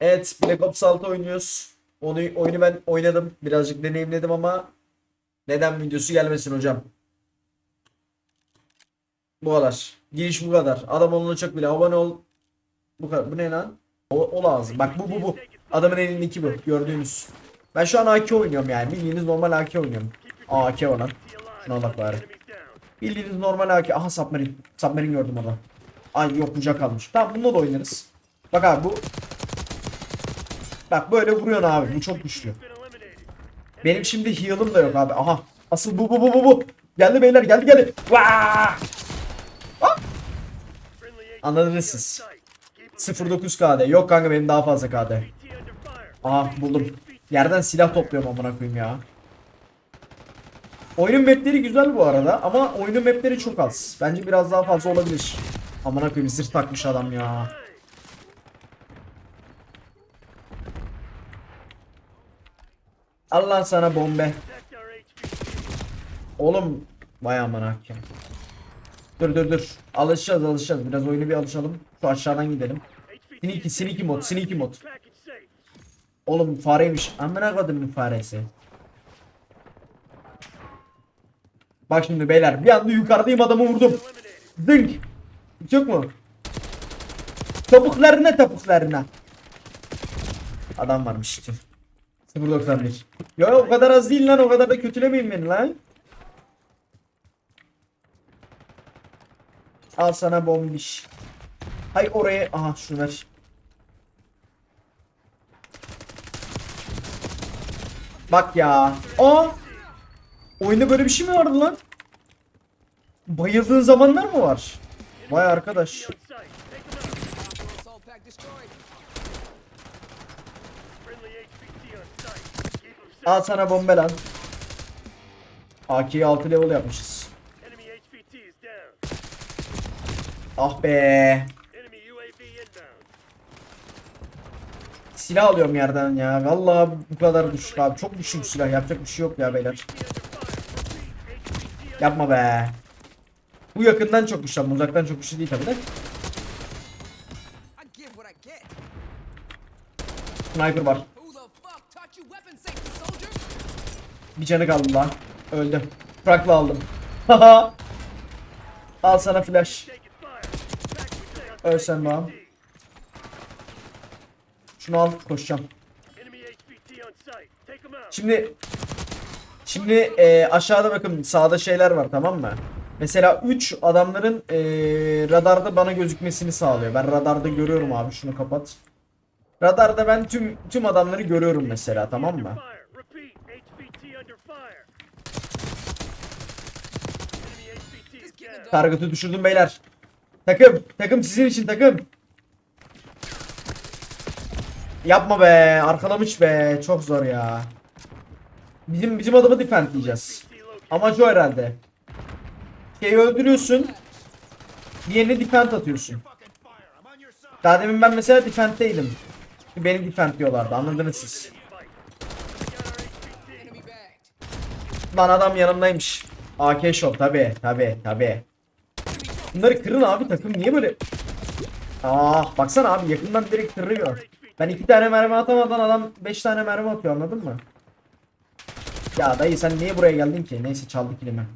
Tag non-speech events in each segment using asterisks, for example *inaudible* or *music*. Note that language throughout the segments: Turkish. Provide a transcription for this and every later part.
Evet Black Ops 6 oynuyoruz. Onu, oyunu ben oynadım. Birazcık deneyimledim ama neden videosu gelmesin hocam? Bu kadar. Giriş bu kadar. Adam olana çok bile. Abone ol. Bu kadar. Bu ne lan? O, o lazım. Bak bu bu bu. Adamın elindeki bu. Gördüğünüz. Ben şu an AK oynuyorum yani. Bildiğiniz normal AK oynuyorum. Aa AK var lan. Şuna bak bari. Bildiğiniz normal AK. Aha submarine. Submarine gördüm orada. Ay yok bucak kalmış. Tamam bununla da oynarız. Bak abi bu. Bak böyle vuruyorsun abi. Bu çok güçlü. Benim şimdi heal'ım da yok abi. Aha. Asıl bu bu bu bu bu. Geldi beyler geldi geldi. Vaa! Anladınız siz. 09 KD. Yok kanka benim daha fazla KD. Aha buldum. Yerden silah topluyorum amına koyayım ya. Oyunun mapleri güzel bu arada ama oyunun mapleri çok az. Bence biraz daha fazla olabilir. Amına koyayım zırh takmış adam ya. Allah sana bombe. Oğlum vay amına koyayım. Dur dur dur. Alışacağız alışacağız. Biraz oyunu bir alışalım. Şu aşağıdan gidelim. Sneaky sneaky mod sneaky mod. Oğlum fareymiş. Amına kodumun faresi. Bak şimdi beyler bir anda yukarıdayım adamı vurdum. Zınk. Hiç yok mu? Topuklarına topuklarına. Adam varmış işte. 0.91. Ya o kadar az değil lan o kadar da kötülemeyin beni lan. Al sana bombiş. Hay oraya aha şunu ver. Bak ya. Aa! Oyunda böyle bir şey mi vardı lan? Bayıldığın zamanlar mı var? Vay arkadaş. Al sana bombe lan. AK'yi 6 level yapmışız. Ah be. Silah alıyorum yerden ya. Vallahi bu kadar düşük abi. Çok düşük silah. Yapacak bir şey yok ya beyler. Yapma be. Bu yakından çok güçlü ama uzaktan çok güçlü değil tabi de. Sniper var. Bir canı kaldı lan. Öldü. Frakla aldım. Al sana flash. Ölsen bağım. Şunu al koşacağım. Şimdi Şimdi e, aşağıda bakın sağda şeyler var tamam mı? Mesela 3 adamların e, radarda bana gözükmesini sağlıyor. Ben radarda görüyorum abi şunu kapat. Radarda ben tüm tüm adamları görüyorum mesela tamam mı? Target'ı düşürdüm beyler. Takım, takım sizin için takım. Yapma be, arkalamış be. Çok zor ya. Bizim bizim adamı defendleyeceğiz. Amaç o herhalde. Şeyi öldürüyorsun. Diğerine defend atıyorsun. Daha demin ben mesela defend'teydim. Beni defend diyorlardı anladınız siz. Lan adam yanımdaymış. AK shot tabi tabi tabi. Bunları kırın abi takım niye böyle? Ah baksana abi yakından direkt kırıyor. Ben iki tane mermi atamadan adam beş tane mermi atıyor anladın mı? Ya dayı sen niye buraya geldin ki? Neyse çaldı kilimi.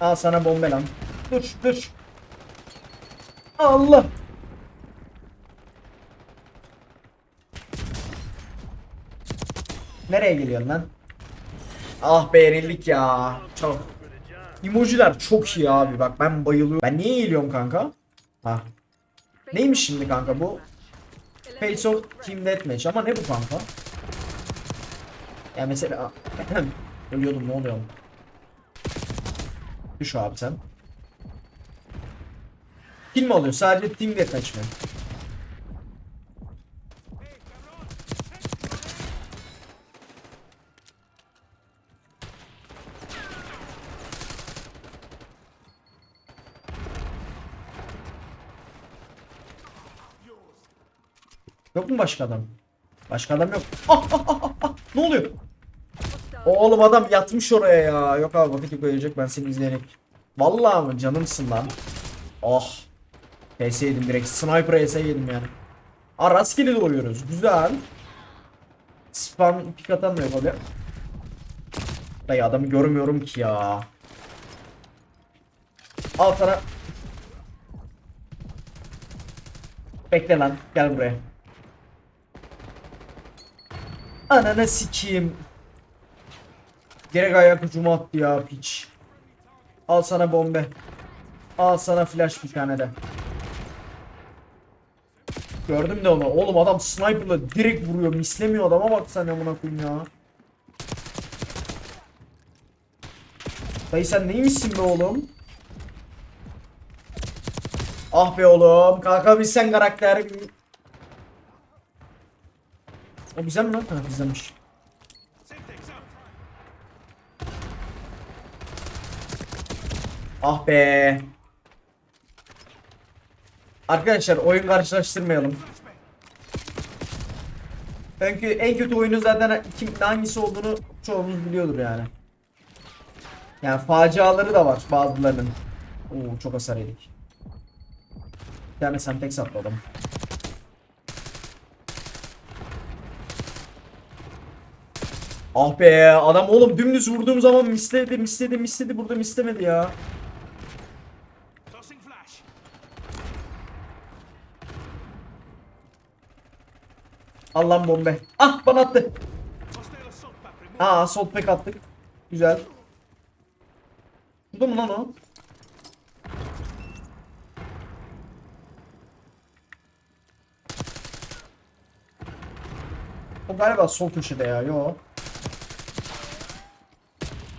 Al sana bombe lan. Dur dur. Allah. Nereye geliyorsun lan? Ah be yenildik ya. Çok. Emojiler çok iyi abi. Bak ben bayılıyorum. Ben niye eğiliyorum kanka? Ha. Neymiş şimdi kanka bu? Face of Team Deathmatch ama ne bu kanka? Ya mesela *clears throat* ölüyordum ne oluyor? Düş abi sen. Kill mi oluyor? Sadece Deathmatch mi? Yok mu başka adam? Başka adam yok. Ah, ah, ah, ah, ah. Ne oluyor? Oğlum adam yatmış oraya ya. Yok abi vakit yok ölecek ben seni izleyerek. Vallahi mı canımsın lan. Oh. PS yedim direkt. Sniper PS yedim yani. Aa rastgele doğuyoruz. Güzel. Spam pik atan da yok abi. Dayı adamı görmüyorum ki ya. Al sana. Bekle lan. Gel buraya. Ananı sikeyim. Direkt ayak ucuma attı ya piç. Al sana bombe. Al sana flash bir tane de. Gördüm de onu. Oğlum adam sniper'la direkt vuruyor. Mislemiyor adama bak sen amına koyayım ya. Dayı sen neymişsin be oğlum? Ah be oğlum. Kalkabilsen karakter. O güzel mi lan? Ha güzelmiş. Ah be. Arkadaşlar oyun karşılaştırmayalım. Çünkü en kötü oyunun zaten kim hangisi olduğunu çoğumuz biliyordur yani. Yani faciaları da var bazılarının. Oo çok hasar yedik. Bir tane Semtex atladım. Ah be adam oğlum dümdüz vurduğum zaman misledi misledi misledi burada mislemedi ya. Al lan bombe. Ah bana attı. Aa sol pek attık. Güzel. Burada mı lan o? O galiba sol köşede ya. Yo.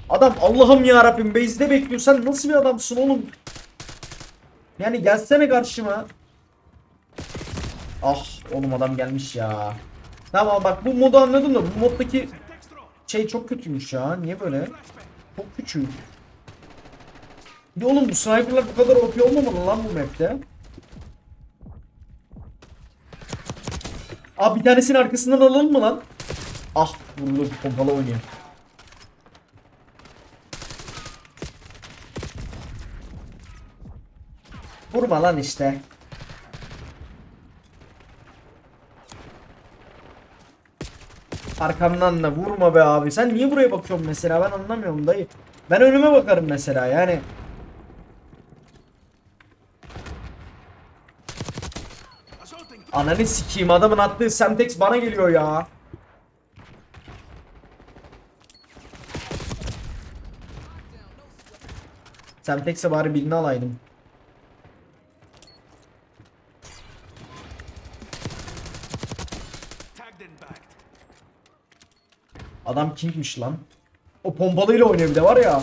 Adam Allah'ım ya Rabbim base'de bekliyor. Sen nasıl bir adamsın oğlum? Yani gelsene karşıma. Ah oğlum adam gelmiş ya. Tamam bak bu modu anladım da bu moddaki şey çok kötüymüş ya. Niye böyle? Çok küçük. Bir de oğlum bu sniperlar bu kadar OP olmamalı lan bu map'te. Abi bir tanesinin arkasından alalım mı lan? Ah vurulur pompalı oynuyor. Vurma lan işte. Arkamdan da vurma be abi. Sen niye buraya bakıyorsun mesela? Ben anlamıyorum dayı. Ben önüme bakarım mesela yani. Ananı sikeyim adamın attığı Semtex bana geliyor ya. Semtex'e bari birini alaydım. Adam kingmiş lan. O pompalıyla oynuyor bir de var ya.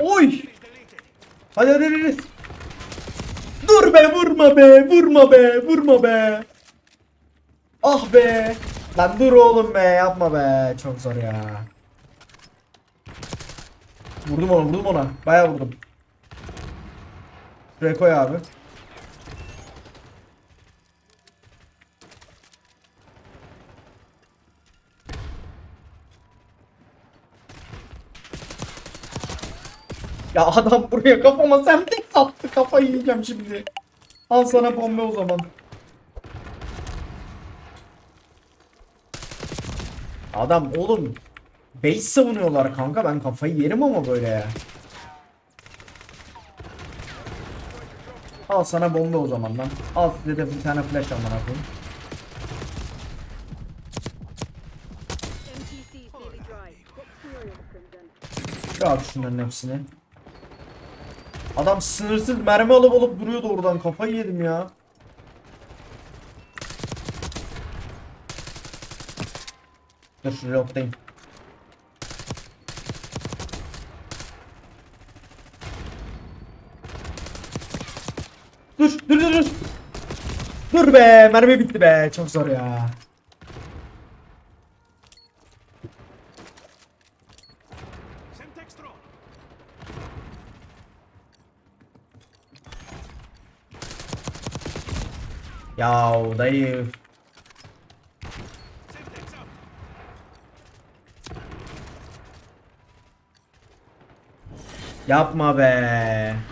Oy! Hadi hadi hadi. Dur be vurma be vurma be vurma be. Ah be. Lan dur oğlum be yapma be. Çok zor ya. Vurdum ona vurdum ona. Bayağı vurdum. Şuraya koy abi. Ya adam buraya kafama semtek attı kafayı yiyeceğim şimdi. Al sana bombe o zaman. Adam oğlum base savunuyorlar kanka ben kafayı yerim ama böyle ya. Al sana bombe o zaman lan. Al size de bir tane flash Crimson? Şu al şunların hepsini. Adam sınırsız mermi alıp alıp duruyordu oradan kafayı yedim ya. Dur şu Dur dur dur dur. Dur be mermi bitti be çok zor ya. Ya dayı. Yapma be.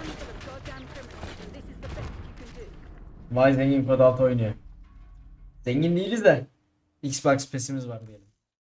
Vay zengin kod oynuyor. Zengin değiliz de. Xbox pesimiz var diyelim.